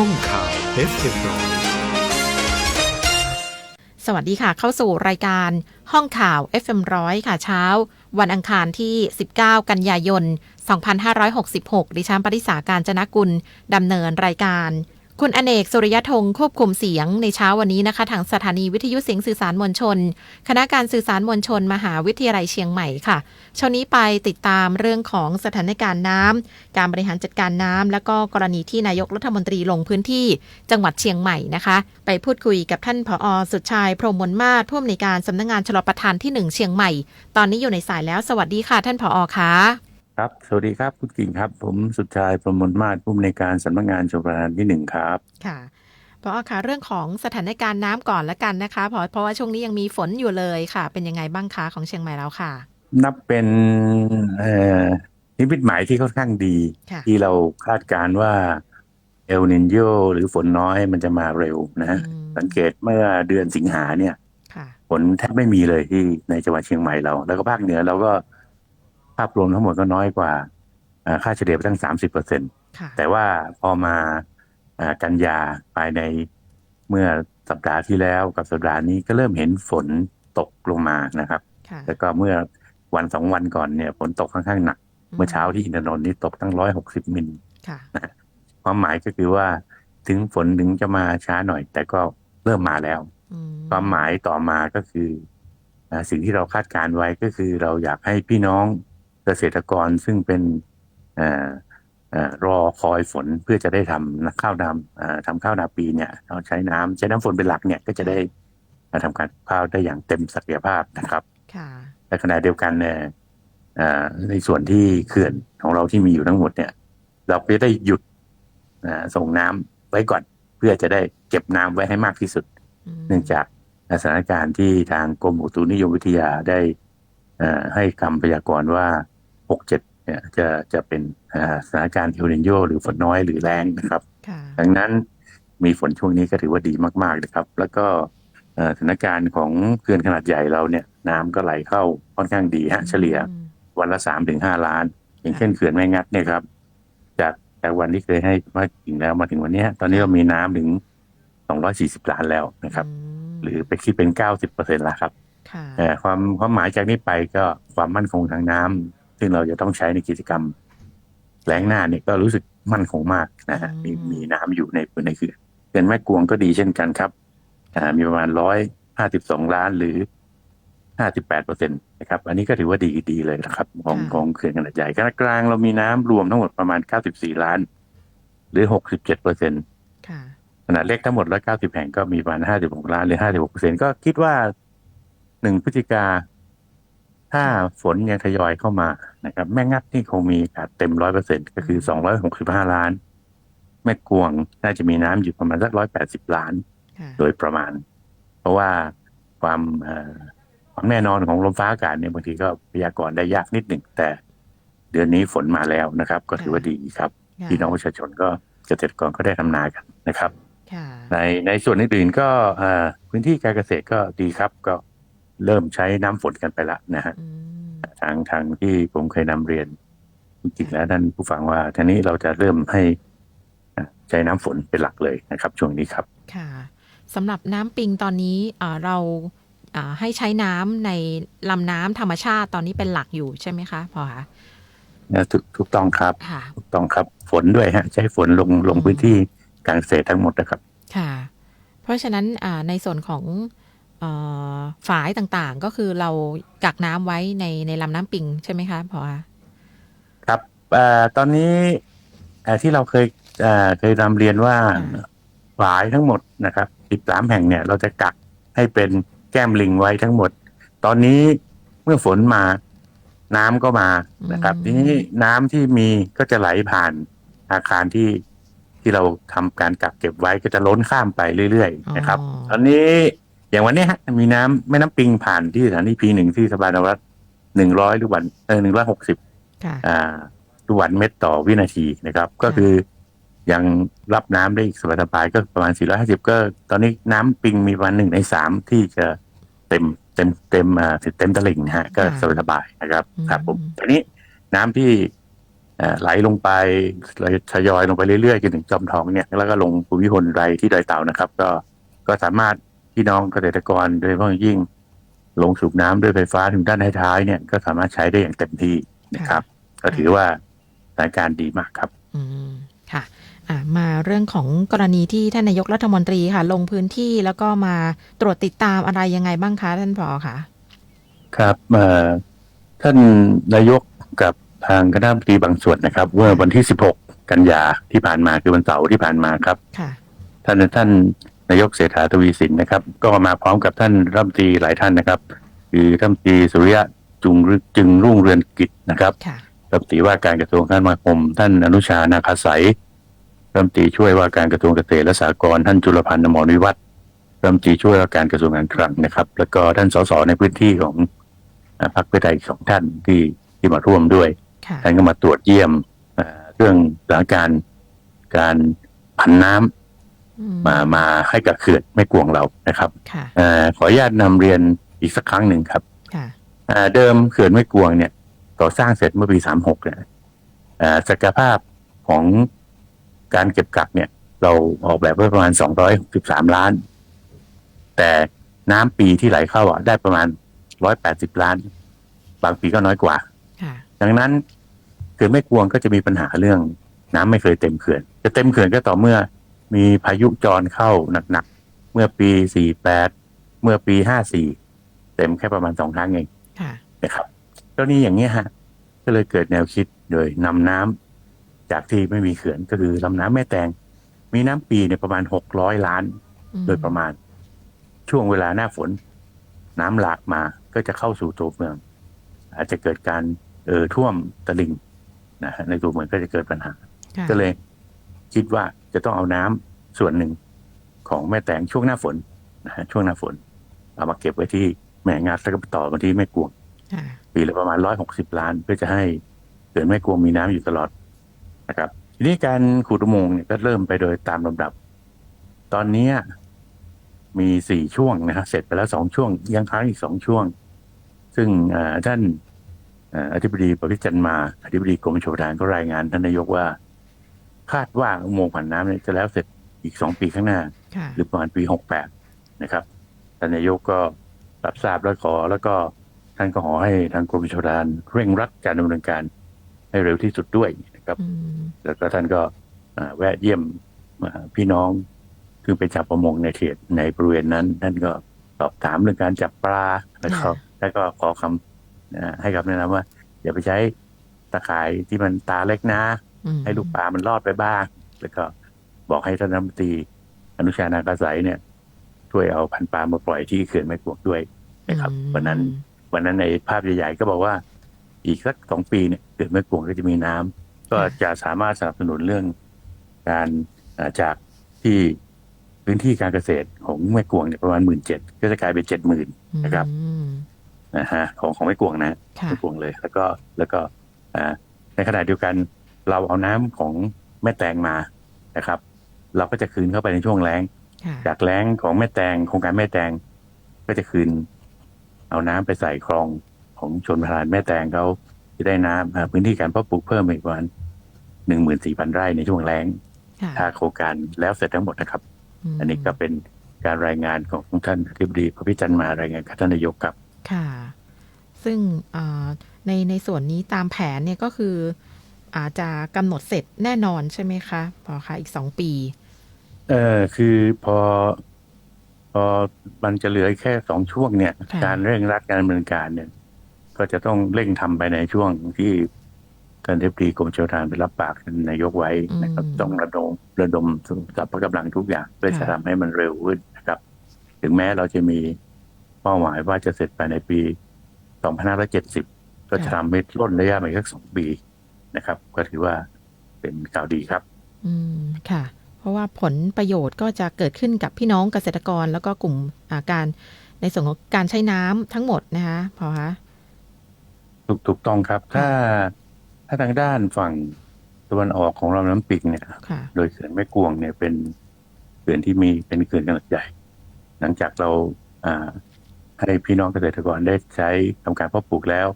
ห้องข่าว FM ร้อยสวัสดีค่ะ เข้าสู่รายการห้องข่าว FM ร้อยค่ะเช้า วันอังคารที่ 19 กันยายน 2566 ดิฉันปริษาการจนกุลดำเนินรายการ คุณอเนกสุริยธงควบคุมเสียงในเช้าวันนี้นะคะ ทางสถานีวิทยุเสียงสื่อสารมวลชน คณะการสื่อสารมวลชน มหาวิทยาลัยเชียงใหม่ค่ะเช้านี้ไปติดตามเรื่องของสถานการณ์น้ำการบริหารจัดการน้ำแล้วก็กรณีที่นายกรัฐมนตรีลงพื้นที่จังหวัดเชียงใหม่นะคะ ไปพูดคุยกับท่านผอสุดชาย พรมมนมาศผู้อำนวยการสำนักงานชลประทานที่หนึ่งเชียงใหม่ ตอนนี้อยู่ในสายแล้ว สวัสดีค่ะ ท่านผอคะ ครับ สวัสดีครับคุณกิ่งครับ ผมสุดชายประมวลมาศผู้อำนวยการสำนักงานชลประทานที่หนึ่งครับ ค่ะผอคะเรื่องของสถานการณ์น้ำก่อนละกันนะคะเพราะเพราะว่าช่วงนี้ยังมีฝนอยู่เลยค่ะ เป็นยังไงบ้างคะของเชียงใหม่แล้วค่ะ นับเป็นเอ่อนิมิตหมายที่ค่อนข้างดี ค่ะ ที่เราคาดการณ์ว่าเอลนินโยหรือฝนน้อยมันจะมาเร็วนะฮะอืมสังเกตเมื่อเดือนสิงหาเนี่ย ค่ะ ฝนแทบไม่มีเลยที่ในจังหวัดเชียงใหม่เรา แล้วก็ภาคเหนือเราก็ ภาพรวมทั้งหมดก็น้อยกว่าอ่าค่าเฉลี่ยไปตั้งสามสิบเปอร์เซ็นตค่ะแต่ว่าพอมาอ่ากันยาภายในเมื่อสัปดาห์ที่แล้วกับสัปดาห์นี้ก็เริ่มเห็นฝนตกลงมานะครับค่ะแล้วก็เมื่อวันสองวันก่อนเนี่ยฝนตกค่อนข้างหนัก เมื่อเช้าที่อินทนนท์นี่ตกตั้งร้อยหกสิบมิลค่ะความหมายก็คือว่าถึงฝนถึงจะมาช้าหน่อย แต่ก็เริ่มมาแล้วอืความหมายต่อมาก็คืออ่าสิ่งที่เราคาดการณ์ไว้ก็คือเราอยากให้พี่น้อง เกษตรกรซึ่งเป็นอ่าอ่ารอคอยฝนเพื่อจะได้ทำข้าวดำอ่าทำข้าวนาปีเนี่ยเราใช้น้ำใช้น้ำฝนเป็นหลักเนี่ยก็จะได้มาทำการปลูกข้าวได้อย่างเต็มศักยภาพนะครับค่ะแต่ขณะเดียวกันเนี่ยอ่าในส่วนที่เขื่อนของเราที่มีอยู่ทั้งหมดเนี่ย เราก็จะได้หยุดอ่าส่งน้ำไว้ก่อน เพื่อจะได้เก็บน้ำไว้ให้มากที่สุด เนื่องจากสถานการณ์ที่ทางกรมอุตุนิยมวิทยาได้เอ่อให้คำพยากรณ์ว่า 67เนี่ยจะจะเป็นอ่าสถานการณ์เอลนิโยหรือฝนน้อยหรือแรงนะครับค่ะดังนั้นมีฝนช่วงนี้ก็ถือว่าดีมากๆนะครับ แล้วก็เอ่อสถานการณ์ของเขื่อนขนาดใหญ่เราเนี่ยน้ำก็ไหลเข้าค่อนข้างดีฮะเฉลี่ยอืมวันละสามถึงห้าล้าน อย่างเช่นเขื่อนแม่งัดเนี่ยครับ จากจากวันที่เคยให้มาถึงแล้วมาถึงวันเนี้ยตอนนี้เรามีน้ำถึงสองร้อยสี่สิบล้านแล้วนะครับมหรือไปคิดเป็นเก้าสิบเปอร์เซ็นต์ละครับค่ะเอ่อความความหมายจากนี้ไปก็ความมั่นคงทางน้ำ ซึ่งเราจะต้องใช้ในกิจกรรมแล้งหน้าเนี่ยก็รู้สึกมั่นคงมากนะฮะมีมีน้ำอยู่ในในเขื่อนเขื่อนแม่กวงก็ดีเช่นกันครับอ่ามีประมาณร้อยห้าสิบสองล้านหรือห้าสิบแปดเปอร์เซ็นต์นะครับ อันนี้ก็ถือว่าดีดีเลยนะครับ ของของเขื่อนขนาดใหญ่ขนาดกลางเรามีน้ำรวมทั้งหมดประมาณเก้าสิบสี่ล้าน หรือหกสิบเจ็ดเปอร์เซ็นต์ค่ะขนาดเล็กทั้งหมด190แห่งก็มีประมาณ56ล้านหรือ56เปอร์เซ็นก็คิดว่าหนึ่งพฤศจิกา ถ้าฝนยังทยอยเข้ามานะครับ แม่งัดนี่คงมีโอกาสเต็ม100%ก็คือ265ล้าน แม่กวงน่าจะมีน้ำอยู่ประมาณสัก180ล้านค่ะโดยประมาณ เพราะว่าความเอ่อความแน่นอนของลมฟ้าอากาศเนี่ยบางทีก็พยากรณ์ได้ยากนิดหนึ่งแต่เดือนนี้ฝนมาแล้วนะครับ ก็ถือว่าดีครับค่ะพี่น้องประชาชนก็เกษตรกรก็ได้ทำนากันนะครับค่ะในในส่วนอื่นๆก็เอ่อพื้นที่การเกษตรก็ดีครับก็ เริ่มใช้น้ำฝนกันไปละนะฮะอืมทางทางที่ผมเคยนำเรียนจริงๆแล้วท่านผู้ฟังว่าทีนี้เราจะเริ่มให้อะใช้น้ำฝนเป็นหลักเลยนะครับ ช่วงนี้ครับ ค่ะสำหรับน้ำปิงตอนนี้เอ่อเราอ่าให้ใช้น้ำในลำน้ำธรรมชาติตอนนี้เป็นหลักอยู่ใช่ไหมคะพอคะนะถูกถูกต้องครับค่ะถูกต้องครับฝนด้วยฮะ ใช้ฝนลงลงอืมพื้นที่การเกษตรทั้งหมดนะครับ ค่ะ เพราะฉะนั้นอ่าในส่วนของเอ่อ ฝายต่างๆ ก็คือเรากักน้ำไว้ในในลำน้ำปิงใช่ไหมคะพอคะครับเอ่อตอนนี้เอ่อที่เราเคยเอ่อเคยนำเรียนว่าฝายทั้งหมดนะครับ13แห่งเนี่ย เราจะกักให้เป็นแก้มลิงไว้ทั้งหมด ตอนนี้เมื่อฝนมาน้ำก็มานะครับ ทีนี้น้ำที่มีก็จะไหลผ่านอาคารที่ที่เราทำการกักเก็บไว้ก็จะล้นข้ามไปเรื่อยๆ นะครับ ตอนนี้ อย่างวันเนี้ยฮะมีน้ำแม่น้ำปิงผ่านที่สถานีพีหนึ่งที่สะพานนวัดหนึ่งร้อยลูกบาศก์เออหนึ่งร้อยหกสิบค่ะอ่าลูกบาศก์เมตรต่อวินาทีนะครับ ก็คือยังรับน้ำได้อีกสบายๆก็ประมาณ 450 ก็ ตอนนี้น้ำปิงมีประมาณหนึ่งในสามที่จะเต็มเต็มเต็มอ่าเต็มตลิ่งนะฮะ ก็สบายๆนะครับครับผมตอนนี้น้ำที่เอ่อไหลลงไปทยอยลงไปเรื่อยๆจนถึงจอมทองเนี่ย แล้วก็ลงภูมิพลไรที่ดอยเต่านะครับ ก็ก็สามารถ พี่น้องเกษตรกรโดยเฉพาะอย่างยิ่งลงสูบน้ำด้วยไฟฟ้าถึงด้านท้ายๆเนี่ยก็สามารถใช้ได้อย่างเต็มที่นะครับ ก็ถือว่าสถานการณ์ดีมากครับ อืมค่ะอ่ามาเรื่องของกรณีที่ท่านนายกรัฐมนตรีค่ะ ลงพื้นที่แล้วก็มาตรวจติดตามอะไรยังไงบ้างคะท่านผอคะครับเอ่อท่านนายกกับทางคณะรัฐมนตรีบางส่วนนะครับเมื่อวันที่ 16 กันยาที่ผ่านมาคือวันเสาร์ที่ผ่านมาครับค่ะท่านท่าน นายกเศรษฐาทวีสินนะครับ ก็มาพร้อมกับท่านรัฐมนตรีหลายท่านนะครับ คือรัฐมนตรีสุริยะจุงรึจึงรุ่งเรืองกิจนะครับค่ะรัฐมนตรีว่าการกระทรวงคมนาคม ท่านอนุชานาคาสายรัฐมนตรีช่วยว่าการกระทรวงเกษตรและสหกรณ์ท่านจุลพันธ์อมรวิวัฒน์รัฐมนตรีช่วยว่าการกระทรวงการคลังนะครับ แล้วก็ท่านสสในพื้นที่ของอ่าพรรคเพื่อไทยอีกสองท่านที่ที่มาร่วมด้วยค่ะท่านก็มาตรวจเยี่ยมเอ่อเรื่องสถานการณ์การผันน้ำอื มามาให้กับเขื่อนแม่กวงเรานะครับค่ะเอ่อขออนุญาตนำเรียนอีกสักครั้งหนึ่งครับค่ะเอ่อเดิมเขื่อนแม่กวงเนี่ยก่อสร้างเสร็จเมื่อปี36เนี่ยเอ่อศักยภาพของการเก็บกักเนี่ย เราออกแบบไว้ประมาณ263ล้าน แต่น้ำปีที่ไหลเข้าอะได้ประมาณ180ล้าน บางปีก็น้อยกว่าค่ะดังนั้นเขื่อนแม่กวงก็จะมีปัญหาเรื่องน้ำไม่เคยเต็มเขื่อน จะเต็มเขื่อนก็ต่อเมื่อ มีพายุจรเข้าหนักๆ เมื่อปี 48 เมื่อปี 54 เต็มแค่ประมาณสองครั้งเองค่ะนะครับแล้วนี่อย่างเงี้ยฮะ ก็เลยเกิดแนวคิดโดยนำน้ำจากที่ไม่มีเขื่อนก็คือลำน้ำแม่แตง มีน้ำปีเนี่ยประมาณ 600 ล้านอืมโดยประมาณ ช่วงเวลาหน้าฝน น้ำหลากมาก็จะเข้าสู่ตัวเมือง อาจจะเกิดการเอ่อท่วมตลิ่งนะฮะในตัวเมืองก็จะเกิดปัญหาค่ะก็เลย คิดว่าจะต้องเอาน้ำส่วนหนึ่งของแม่แตงช่วงหน้าฝนนะฮะช่วงหน้าฝน เอามาเก็บไว้ที่แม่งาดแล้วก็ไปต่อมาที่แม่กวงค่ะปีละประมาณร้อยหกสิบล้าน เพื่อจะให้เขื่อนแม่กวงมีน้ำอยู่ตลอดนะครับ ทีนี้การขุดอุโมงค์เนี่ยก็เริ่มไปโดยตามลำดับ ตอนเนี้ยมีสี่ช่วงนะฮะเสร็จไปแล้วสองช่วง ยังค้างอีกสองช่วง ซึ่งเอ่อท่านเอ่ออธิบดีประวิตรจันทร์มา อธิบดีกรมชลประทานก็รายงานท่านนายกว่า คาดว่าอุโมงค์ผ่านน้ำเนี่ยจะแล้วเสร็จอีกสองปีข้างหน้า ค่ะ หรือประมาณปีหกแปดนะครับท่านนายกก็รับทราบแล้วขอ แล้วก็ท่านก็ขอให้ทางกรมชลประทานเร่งรัดการดำเนินการให้เร็วที่สุดด้วยนะครับ อืม แล้วก็ท่านก็อ่าแวะเยี่ยมอ่าพี่น้องคือเป็นชาวประมงในเขตในบริเวณนั้น ท่านก็สอบถามเรื่องการจับปลาแล้วก็แล้วก็ขอคำอ่าให้คำแนะนำว่าอย่าไปใช้ตะข่ายที่มันตาเล็กนะอืม ให้ลูกปลามันรอดไปบ้าง แล้วก็บอกให้ท่านรัฐมนตรีอนุชานาคาสายเนี่ย ช่วยเอาพันธุ์ปลามาปล่อยที่เขื่อนแม่กวกด้วยนะครับอืมวันนั้น วันนั้นในภาพใหญ่ๆก็บอกว่า อีกสักสองปีเนี่ยเขื่อนแม่กวงก็จะมีน้ำก็จะสามารถสนับสนุนเรื่องการอ่าจากที่พื้นที่การเกษตรของแม่กวงเนี่ยประมาณหมื่นเจ็ดก็จะกลายเป็นเจ็ดหมื่นนะครับอืมนะฮะของของแม่กวงนะค่ะไม่กวงเลย แล้วก็แล้วก็อ่าในขณะเดียวกัน เราเอาน้ำของแม่แตงมานะครับ เราก็จะคืนเข้าไปในช่วงแล้งค่ะจากแล้งของแม่แตงโครงการแม่แตงก็จะคืน เอาน้ำไปใส่คลองของชนประทานแม่แตงเขาจะได้น้ำอ่าพื้นที่การเพาะปลูกเพิ่มอีกประมาณหนึ่งหมื่นสี่พันไร่ในช่วงแล้งค่ะถ้าโครงการแล้วเสร็จทั้งหมดนะครับมอันนี้ก็เป็นการรายงานของท่านอธิบดีพระพิจันทร์มารายงานกับท่านนายกครับ ค่ะ ซึ่งอ่าในในส่วนนี้ตามแผนเนี่ยก็คือ อาจจะกำหนดเสร็จแน่นอนใช่ไหมคะพอคะอีกสองปี เออคือพอ พอมันจะเหลือแค่สองช่วงเนี่ย ค่ะ การเร่งรัดการดำเนินการเนี่ย ก็จะต้องเร่งทำไปในช่วงที่ท่านเทพดีกรมชลประทานไปรับปากท่านนายกไว้นะครับต้องระดมระดมสรรพกำลังทุกอย่างเพื่อจะทำให้มันเร็วขึ้นนะครับ ถึงแม้เราจะมีเป้าหมายว่าจะเสร็จภายในปี 2570 ก็จะทำให้ล่นระยะไปสักสองปี นะครับ ก็ถือว่าเป็นข่าวดีครับ อืมค่ะ เพราะว่าผลประโยชน์ก็จะเกิดขึ้นกับพี่น้องเกษตรกรแล้วก็กลุ่มอ่าการในส่วนของการใช้น้ำทั้งหมดนะคะพอคะถูกถูกต้องครับ ถ้าถ้าทางด้านฝั่งตะวันออกของลำน้ำปิงเนี่ยค่ะโดยเขื่อนแม่กวงเนี่ยเป็นเขื่อนที่มีเป็นเขื่อนขนาดใหญ่ หลังจากเราอ่าให้พี่น้องเกษตรกรได้ใช้ทำการเพาะปลูกแล้ว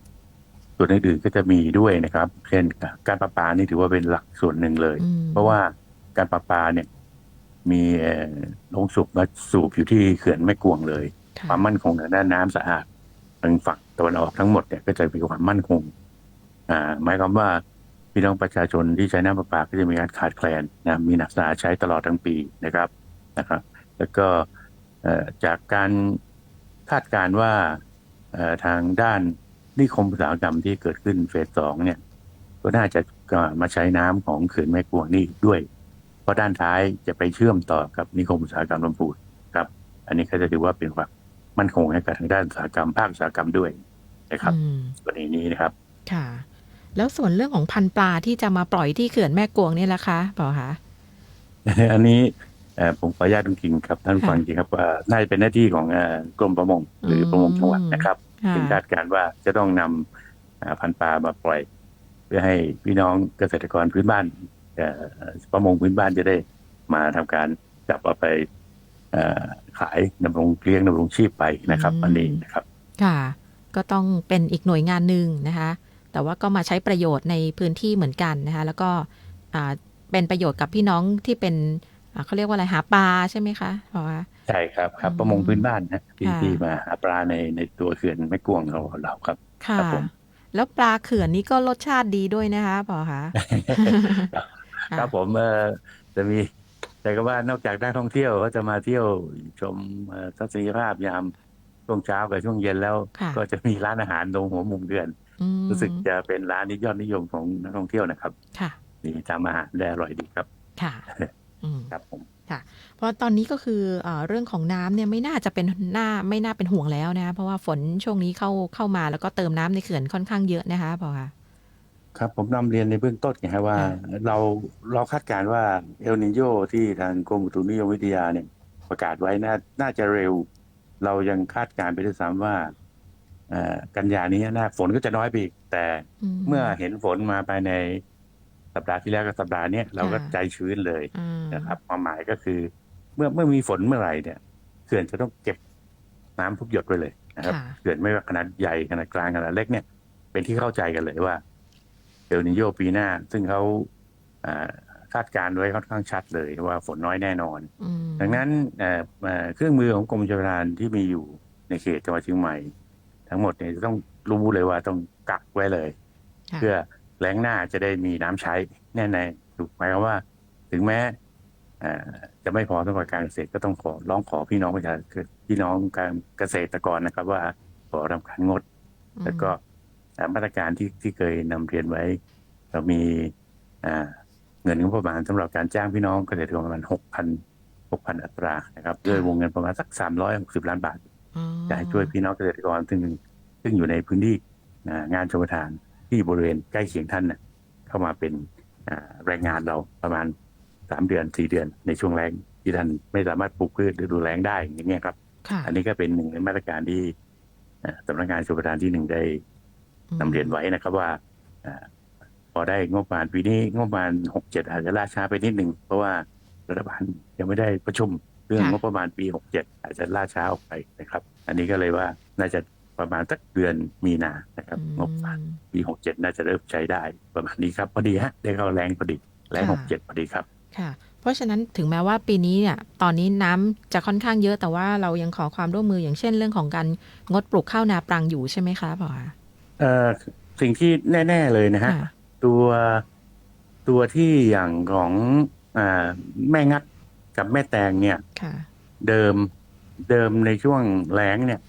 ส่วนอื่นๆก็จะมีด้วยนะครับ เช่นการประปานี่ถือว่าเป็นหลักส่วนหนึ่งเลยอืมเพราะว่าการประปาเนี่ย มีเอ่อลงสูบมาสูบอยู่ที่เขื่อนแม่กวงเลยค่ะความมั่นคงทางด้านน้ำสะอาดทางฝั่งตะวันออกทั้งหมดเนี่ยก็จะมีความมั่นคง อ่า หมายความว่าพี่น้องประชาชนที่ใช้น้ำประปาก็จะมีการขาดแคลนนะมีหนักสะอาดใช้ตลอดทั้งปีนะครับนะครับ แล้วก็เอ่อจากการคาดการณ์ว่าเอ่อทางด้าน นิคมอุตสาหกรรมที่เกิดขึ้นเฟสสองเนี่ย ก็น่าจะมาใช้น้ำของเขื่อนแม่กวงนี่ด้วย เพราะด้านท้ายจะไปเชื่อมต่อกับนิคมอุตสาหกรรมลำพูนครับ อันนี้ก็จะถือว่าเป็นความมั่นคงให้กับทางด้านอุตสาหกรรมภาคอุตสาหกรรมด้วยนะครับอืมกรณีนี้นะครับ ค่ะ แล้วส่วนเรื่องของพันธุ์ปลาที่จะมาปล่อยที่เขื่อนแม่กวงนี่ล่ะคะปอคะอันนี้เอ่อผมขออนุญาตจริงๆครับท่านค่ะฟังจริงครับว่าน่าจะเป็นหน้าที่ของเอ่อกรมประมงหรือประมงจังหวัดนะครับ ค่ะถึงคาดการณ์ว่าจะต้องนำอ่าพันธุ์ปลามาปล่อย เพื่อให้พี่น้องเกษตรกรพื้นบ้านเอ่อประมงพื้นบ้านจะได้มาทำการจับเอาไปเอ่อขายดำรงเลี้ยงดำรงชีพไปนะครับ อันนี้นะครับ ค่ะ ก็ต้องเป็นอีกหน่วยงานหนึ่งนะคะ แต่ว่าก็มาใช้ประโยชน์ในพื้นที่เหมือนกันนะคะ แล้วก็อ่าเป็นประโยชน์กับพี่น้องที่เป็นอ่า เขาเรียกว่าอะไรหาปลาใช่ไหมคะปอคะใช่ครับครับอืมประมงพื้นบ้านนะที่ค่ะที่มาหาปลาในในตัวเขื่อนแม่กวงเราเราครับค่ะครับผมแล้วปลาเขื่อนนี้ก็รสชาติดีด้วยนะคะปอคะครับผมเออจะมีแต่ก็ว่านอกจากนักท่องเที่ยวก็จะมาเที่ยวชมเอ่อทัศนียภาพยามช่วงเช้ากับช่วงเย็นแล้วค่ะก็จะมีร้านอาหารตรงหัวมุมเดือนอืมรู้สึกจะเป็นร้านที่ยอดนิยมของนักท่องเที่ยวนะครับ ค่ะมีทำอาหารได้อร่อยดีครับ ค่ะอืม ครับผมเพราะตอนนี้ก็คือเออเรื่องของน้ำเนี่ยไม่น่าจะเป็นหน้าไม่น่าเป็นห่วงแล้วนะคะเพราะว่าฝนช่วงนี้เข้าเข้ามาแล้วก็เติมน้ำในเขื่อนค่อนข้างเยอะนะคะปอคะครับผมนำเรียนในเบื้องต้นไงฮะว่าค่ะเราเราคาดการณ์ว่าเอลนิโยที่ทางกรมอุตุนิยมวิทยาเนี่ยประกาศไว้น่าน่าจะเร็ว เรายังคาดการณ์ไปด้วยซ้ำว่าเอ่อกันยานี้น่าฝนก็จะน้อยไปอีกแต่เมื่อเห็นฝนมาภายใน สัปดาห์ที่แล้วกับสัปดาห์เนี้ยเราก็ค่ะใจชื้นเลยอืมนะครับความหมายก็คือ เมื่อเมื่อมีฝนเมื่อไหร่เนี่ยเขื่อนจะต้องเก็บน้ำทุกหยดไว้เลยนะครับค่ะเขื่อนไม่ว่าขนาดใหญ่ขนาดกลางขนาดเล็กเนี่ย เป็นที่เข้าใจกันเลยว่าเอลนิโยปีหน้า ซึ่งเขาอ่าคาดการณ์ไว้ค่อนข้างชัดเลยว่าฝนน้อยแน่นอนอืมดังนั้นเอ่อเอ่อเครื่องมือของกรมชลประทานที่มีอยู่ในเขตจังหวัดเชียงใหม่ ทั้งหมดเนี่ยจะต้องรู้เลยว่าต้องกักไว้เลยค่ะเพื่อ แล้งหน้าจะได้มีน้ำใช้แน่ในถูกหมายความว่า ถึงแม้เอ่อจะไม่พอสำหรับการเกษตรก็ต้องขอร้องขอพี่น้องประชาชนพี่น้องการเกษตรกรนะครับ ว่าขอทำการงด แล้วก็เอ่อมาตรการที่ที่เคยนำเรียนไว้ เรามีอ่าเงินงบประมาณสำหรับการจ้างพี่น้องเกษตรกรประมาณหกพันหกพันอัตรานะครับด้วยวงเงินประมาณสักสามร้อยหกสิบล้านบาทอ๋อจะให้ช่วยพี่น้องเกษตรกรซึ่งซึ่งอยู่ในพื้นที่อ่างานชมประทาน ที่บริเวณใกล้เคียงท่านน่ะเข้ามาเป็นอ่าแรงงานเราประมาณสามเดือนสี่เดือนในช่วงแรงที่ท่านไม่สามารถปลูกพืชฤดูแล้งได้อย่างเงี้ยครับค่ะอันนี้ก็เป็นหนึ่งในมาตรการที่อ่าสำนักงานชมประทานที่หนึ่งได้นำเรียนไว้นะครับว่าอาพอได้งบประมาณปีนี้งบประมาณหกเจ็ดอาจจะล่าช้าไปนิดหนึ่งเพราะว่ารัฐบาลยังไม่ได้ประชุมเรื่องค่ะงบประมาณปีหกเจ็ดอาจจะล่าช้าออกไปนะครับ อันนี้ก็เลยว่าน่าจะ ประมาณสักเดือนมีนานะครับงบประมาณอืมปีหกเจ็ดน่าจะเริ่มใช้ได้ประมาณนี้ครับพอดีฮะได้เข้าแรงพอดีแรงค่ะหกเจ็ดพอดีครับค่ะเพราะฉะนั้นถึงแม้ว่าปีนี้เนี่ยตอนนี้น้ำจะค่อนข้างเยอะแต่ว่าเรายังขอความร่วมมืออย่างเช่นเรื่องของการงดปลูกข้าวนาปรังอยู่ใช่ไหมคะปอคะเอ่อสิ่งที่แน่ ๆเลยนะฮะค่ะตัวตัวที่อย่างของอาแม่งัดกับแม่แตงเนี่ยค่ะเดิมเดิมในช่วงแล้งเนี่ย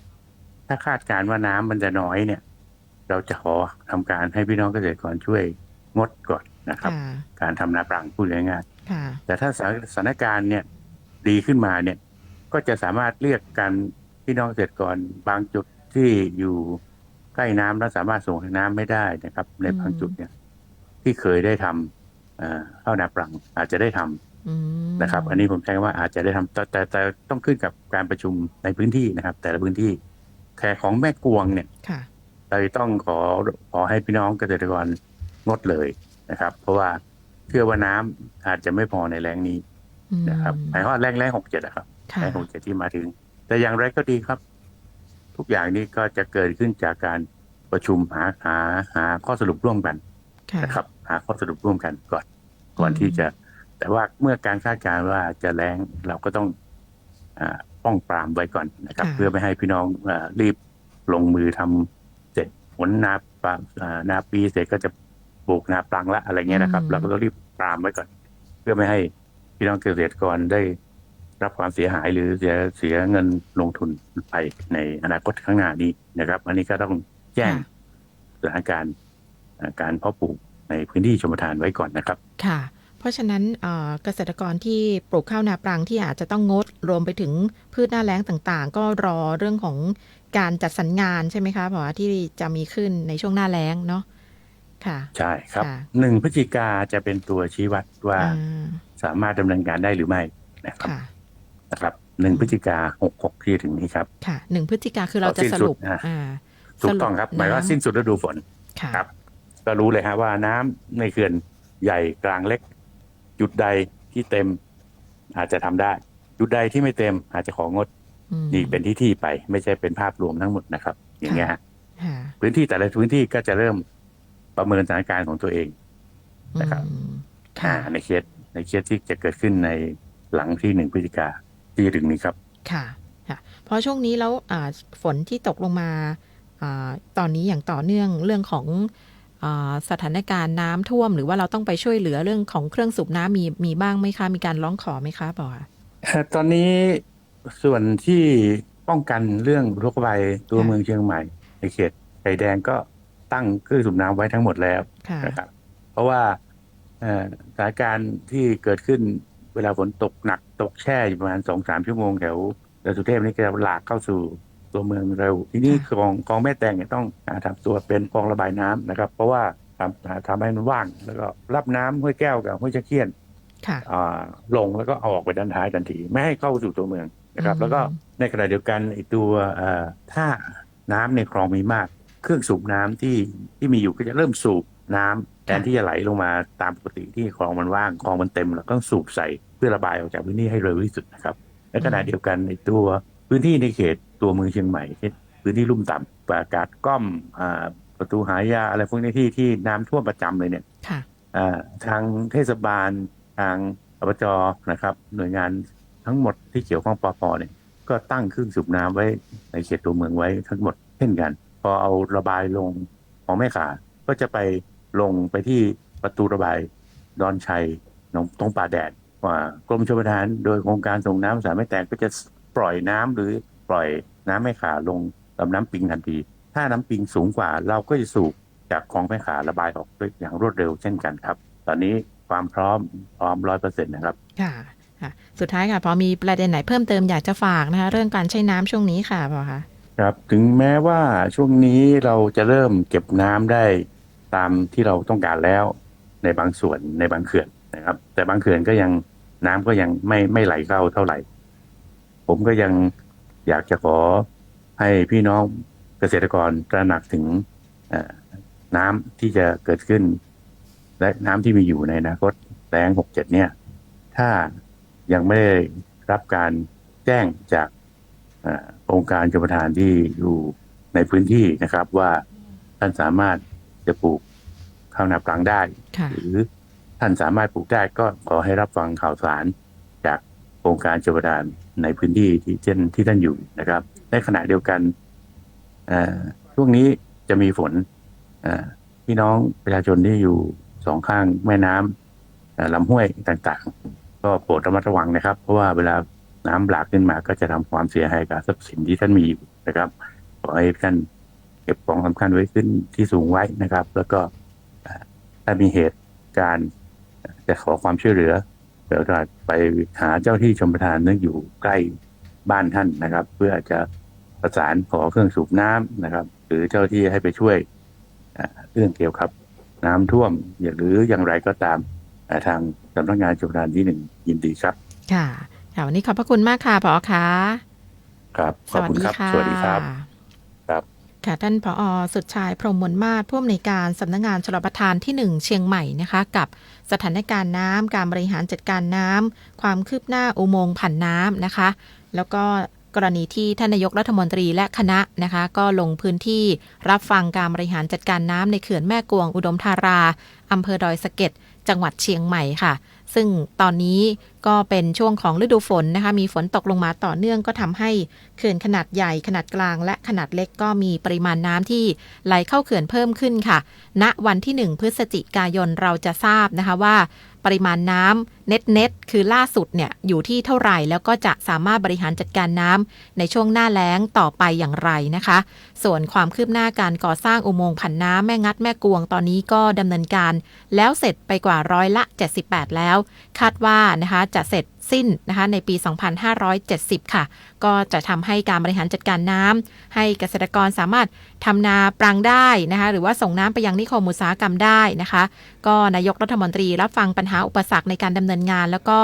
ถ้าคาดการณ์ว่าน้ำมันจะน้อยเนี่ย เราจะขอทำการให้พี่น้องเกษตรกรช่วยงดก่อนนะครับค่ะการทำนาปรังพูดง่ายค่ะๆแต่ถ้าสถานสถานการณ์เนี่ยดีขึ้นมาเนี่ย ก็จะสามารถเรียกกันพี่น้องเกษตรกรบางจุดที่อยู่ใกล้น้ำแล้วสามารถส่งให้น้ำไม่ได้นะครับ ในบางจุดเนี่ย ที่เคยได้ทำเอ่อข้าวนาปรังอาจจะได้ทำอืมนะครับ อันนี้ผมใช้ว่าอาจจะได้ทำแต่แต่แต่ต้องขึ้นกับการประชุมในพื้นที่นะครับ แต่ละพื้นที่ แค่ของแม่กวงเนี่ยค่ะเราต้องขอขอให้พี่น้องเกษตรกรงดเลยนะครับ เพราะว่าเชื่อว่าน้ำอาจจะไม่พอในแรงนี้อืมนะครับหมายความว่าแรงแรงหกเจ็ดนะครับค่ะแรงหกเจ็ดที่มาถึง แต่อย่างไรก็ดีครับ ทุกอย่างนี้ก็จะเกิดขึ้นจากการประชุมหาหาหาข้อสรุปร่วมกันค่ะนะครับ หาข้อสรุปร่วมกันก่อนก่อนที่จะ แต่ว่าเมื่อการคาดการณ์ว่าจะแรงเราก็ต้องอา ป้องปรามไว้ก่อนนะครับค่ะเพื่อไม่ให้พี่น้องอารีบลงมือทำเสร็จผลนาปาอ่านาปีเสร็จก็จะปลูกนาปลังละอะไรเงี้ยนะครับ เราก็ต้องรีบปรามไว้ก่อน เพื่อไม่ให้พี่น้องเกษตรกรได้รับความเสียหายหรือเสียเสียเงินลงทุนไปในอนาคตข้างหน้านี้นะครับ อันนี้ก็ต้องแจ้งค่ะสถานการณ์อ่าการเพาะปลูกในพื้นที่ชมทานไว้ก่อนนะครับ ค่ะ เพราะฉะนั้นเอ่อเกษตรกรที่ปลูกข้าวนาปรังที่อาจจะต้องงดรวมไปถึงพืชหน้าแล้งต่างๆ ก็รอเรื่องของการจัดสรรงานใช่ไหมคะบอกว่าที่จะมีขึ้นในช่วงหน้าแล้งเนาะค่ะ ใช่ครับค่ะหนึ่งพฤศจิกาจะเป็นตัวชี้วัดว่าอ่าสามารถดำเนินการได้หรือไม่นะครับค่ะนะครับหนึ่งพฤศจิกาหกหกที่ถึงนี้ครับ ค่ะหนึ่งพฤศจิกาคือเราจะสิ้นสสุดรุปอ่าอ่าถูกต้องครับสปหมายว่าน้ำสิ้นสุดฤดูฝนค่ะครับ ก็รู้เลยฮะว่าน้ำในเขื่อนใหญ่กลางเล็ก จุดใดที่เต็มอาจจะทำได้ จุดใดที่ไม่เต็มอาจจะของดอืมนี่เป็นที่ที่ไป ไม่ใช่เป็นภาพรวมทั้งหมดนะครับ อย่างเงี้ยฮะค่ะพื้นที่แต่ละพื้นที่ก็จะเริ่มประเมินสถานการณ์ของตัวเองนะครับอืมค่ะอ่าในเคสในเคสที่จะเกิดขึ้นในหลังที่หนึ่งพฤศจิกาที่จะถึงนี้ครับ ค่ะค่ะเพราะช่วงนี้แล้วอ่าฝนที่ตกลงมาอาตอนนี้อย่างต่อเนื่องเรื่องของอา สถานการณ์น้ำท่วม หรือว่าเราต้องไปช่วยเหลือเรื่องของเครื่องสูบน้ำมีมีบ้างไหมคะ มีการร้องขอไหมคะบอกว่าเอ่อตอนนี้ส่วนที่ป้องกันเรื่องโรคระบายตัวค่ะเมืองเชียงใหม่ในเขตไข่แดงก็ตั้งเครื่องสูบน้ำไว้ทั้งหมดแล้วค่ะนะครับเพราะว่าเอ่อสถานการณ์ที่เกิดขึ้นเวลาฝนตกหนักตกแช่อยู่ประมาณสองสามชั่วโมงแถวดอยสุเทพนี่ก็จะหลากเข้าสู่ ตัวเมืองเร็ว ทีนี้คลองคลองแม่แตงเนี่ยต้องหาทำตัวเป็นคลองระบายน้ำนะครับ เพราะว่าทำหาทำให้มันว่าง แล้วก็รับน้ำห้วยแก้วกับห้วยชะเคียนค่ะอ่าลงแล้วก็เอาออกไปด้านท้ายทันที ไม่ให้เข้าสู่ตัวเมืองนะครับอืมแล้วก็ในขณะเดียวกันไอตัวเอ่อถ้าน้ำในคลองมีมาก เครื่องสูบน้ำที่ที่มีอยู่ก็จะเริ่มสูบน้ำแทนที่จะไหลลงมาตามปกติที่คลองมันว่างคลองมันเต็มเราก็ต้องสูบใส่เพื่อระบายออกจากพื้นที่ให้เร็วที่สุดนะครับในขณะเดียวกันในตัว พื้นที่ในเขตตัวเมืองเชียงใหม่เช่นพื้นที่ลุ่มต่ำประกาศก้อมอ่าประตูหายาอะไรพวกนี้ที่ที่น้ำท่วมประจำเลยเนี่ยค่ะอ่าทางเทศบาลทางอบจนะครับ หน่วยงานทั้งหมดที่เกี่ยวข้องปอพเนี่ยก็ตั้งเครื่องสูบน้ำไว้ในเขตตัวเมืองไว้ทั้งหมดเช่นกัน พอเอาระบายลงของแม่ขาก็จะไปลงไปที่ประตูระบายดอนชัยหนองตรงป่าแดดว่ากรมชลประทานโดยโครงการส่งน้ำสายแม่แตงก็จะ ปล่อยน้ำหรือปล่อยน้ำแม่ขาลงลำน้ำปิงทันที ถ้าน้ำปิงสูงกว่าเราก็จะสูบจากคลองแม่ขาระบายออกด้วยอย่างรวดเร็วเช่นกันครับ ตอนนี้ความพร้อมพร้อมร้อยเปอร์เซ็นต์นะครับ ค่ะค่ะสุดท้ายค่ะพอมีประเด็นไหนเพิ่มเติมอยากจะฝากนะคะเรื่องการใช้น้ำช่วงนี้ค่ะบอกค่ะครับถึงแม้ว่าช่วงนี้เราจะเริ่มเก็บน้ำได้ตามที่เราต้องการแล้ว ในบางส่วนในบางเขื่อนนะครับ แต่บางเขื่อนก็ยังน้ำก็ยังไม่ไม่ไหลเข้าเท่าไหร่ ผมก็ยังอยากจะขอให้พี่น้องเกษตรกรตระหนักถึงเอ่อน้ำที่จะเกิดขึ้น และน้ำที่มีอยู่ในอนาคตแรงหกเจ็ดเนี่ย ถ้ายังไม่ได้รับการแจ้งจากเอ่อองค์การชมประทานที่อยู่ในพื้นที่นะครับว่าท่านสามารถจะปลูกข้าวนาปลังได้ค่ะหรือท่านสามารถปลูกได้ก็ขอให้รับฟังข่าวสารจาก องค์การชมประทานในพื้นที่ที่เช่นที่ท่านอยู่นะครับในขณะเดียวกันช่วงนี้จะมีฝนพี่น้องประชาชนที่อยู่สองข้างแม่น้ำเอ่อลำห้วยต่างๆ ก็โปรดระมัดระวังนะครับ เพราะว่าเวลาน้ำหลากขึ้นมาก็จะทำความเสียหายกับทรัพย์สินที่ท่านมีอยู่นะครับขอให้ท่านเก็บของสำคัญไว้ขึ้นที่สูงไว้นะครับ แล้วก็ถ้ามีเหตุการณ์จะขอความช่วยเหลือ เดี๋ยวจะไปหาเจ้าที่ชมประทานนึกอยู่ใกล้บ้านท่านนะครับ เพื่อจะประสานขอเครื่องสูบน้ำนะครับ หรือเจ้าที่ให้ไปช่วยเอ่อเรื่องเกี่ยวกับน้ำท่วมอย่างหรืออย่างไรก็ตามเอ่อทางสำนักงานชมประทานที่หนึ่งยินดีครับค่ะค่ะวันนี้ขอบพระคุณมากค่ะพอค่ะครับ ขอบคุณครับ สวัสดีครับ ค่ะท่านผอสุดชายพรหมมนมาศผู้อำนวยการสำนักงานชลประทานที่ 1 เชียงใหม่นะคะกับสถานการณ์น้ำการบริหารจัดการน้ำความคืบหน้าอุโมงค์ผ่านน้ำนะคะ แล้วก็ กรณีที่ท่านนายกรัฐมนตรีและคณะนะคะ ก็ลงพื้นที่รับฟังการบริหารจัดการน้ำในเขื่อนแม่กวงอุดมธาราอำเภอดอยสะเก็ดจังหวัดเชียงใหม่ค่ะ ซึ่งตอนนี้ก็เป็นช่วงของฤดูฝนนะคะ มีฝนตกลงมาต่อเนื่องก็ทำให้เขื่อนขนาดใหญ่ขนาดกลาง และขนาดเล็กก็มีปริมาณน้ำที่ไหลเข้าเขื่อนเพิ่มขึ้นค่ะ ณวันที่ 1 พฤศจิกายนเราจะทราบนะคะว่า ปริมาณน้ำเน็ตเน็ตคือล่าสุดเนี่ยอยู่ที่เท่าไหร่ แล้วก็จะสามารถบริหารจัดการน้ำในช่วงหน้าแล้งต่อไปอย่างไรนะคะ ส่วนความคืบหน้าการก่อสร้างอุโมงค์ผันน้ำแม่งัดแม่กวงตอนนี้ก็ดำเนินการ แล้วเสร็จไปกว่าร้อยละ 78 แล้ว คาดว่านะคะจะเสร็จสิ้นนะคะในปี 2570 ค่ะ ก็จะทำให้การบริหารจัดการน้ำให้เกษตรกรสามารถทำนาปรังได้นะคะ หรือว่าส่งน้ำไปยังนิคมอุตสาหกรรมได้นะคะ ก็นายกรัฐมนตรีรับฟังปัญหาอุปสรรคในการดำเนินงาน แล้วก็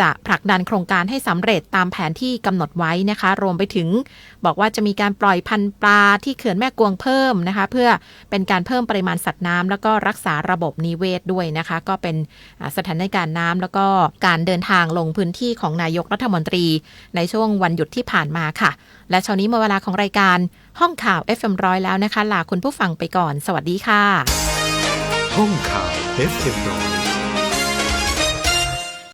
จะผลักดันโครงการให้สำเร็จตามแผนที่กำหนดไว้นะคะ รวมไปถึง บอกว่าจะมีการปล่อยพันธุ์ปลาที่เขื่อนแม่กวงเพิ่มนะคะ เพื่อเป็นการเพิ่มปริมาณสัตว์น้ำแล้วก็รักษาระบบนิเวศด้วยนะคะ ก็เป็นสถานการณ์น้ำแล้วก็การเดินทางลงพื้นที่ของนายกรัฐมนตรีในช่วงวันหยุดที่ผ่านมาค่ะ และเช้านี้มาเวลาของรายการห้องข่าว FM ร้อยแล้วนะคะ ลาคุณผู้ฟังไปก่อน สวัสดีค่ะ ห้องข่าว FM ร้อย